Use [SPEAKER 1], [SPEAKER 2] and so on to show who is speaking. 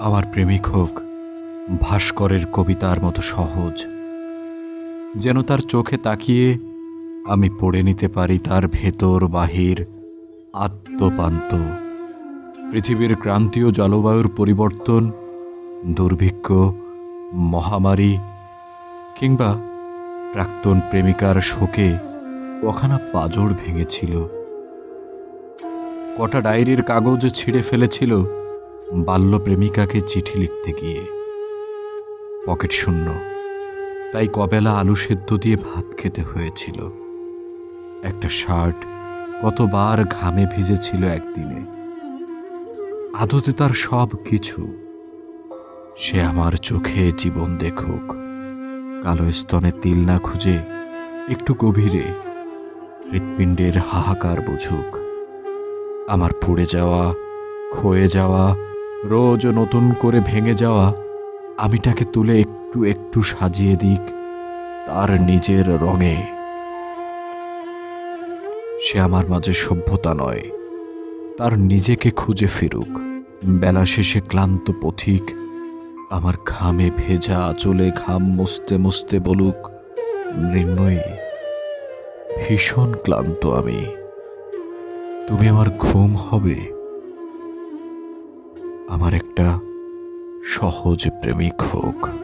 [SPEAKER 1] আমার প্রেমিক হোক, ভাস্করের কবিতার মতো সহজ। যেন তার চোখে তাকিয়ে আমি পড়ে নিতে পারি তার ভেতর বাহির আত্মপান্ত। পৃথিবীর ক্রান্তীয় জলবায়ুর পরিবর্তন, দুর্ভিক্ষ, মহামারী, কিংবা প্রাক্তন প্রেমিকার শোকে কখানা পাজর ভেঙেছিল। কটা ডায়েরির কাগজ ছিঁড়ে ফেলেছিল বাল্য প্রেমিকাকে চিঠি লিখতে গিয়ে। পকেট শূন্য। তাই কবেলা আলু সেদ্ধ দিয়ে ভাত খেতে হয়েছিল। একটা শার্ট কতবার ঘামে ভিজেছিল একদিনে। আদতে তার সব কিছু। সে আমার চোখে জীবন দেখুক। কালো স্তনে তিল না খুঁজে একটু গভীরে হৃৎপিণ্ডের হাহাকার বুঝুক। আমার পুড়ে যাওয়া, ক্ষয়ে যাওয়া রোজ নতুন করে ভেঙে যাওয়া আমিটাকে তুলে একটু একটু সাজিয়ে দিক তার নিজের রঙে। সে আমার মাঝে সভ্যতা নয়। তার নিজেকে খুঁজে ফিরুক। বেলা শেষে ক্লান্ত পথিক আমার ঘামে ভেজা চলে ঘাম মুছতে মুছতে বলুক মৃন্ময়ী ভীষণ ক্লান্ত আমি। তুমি আমার ঘুম হবে? আমার একটা সহজ প্রেমিক হোক।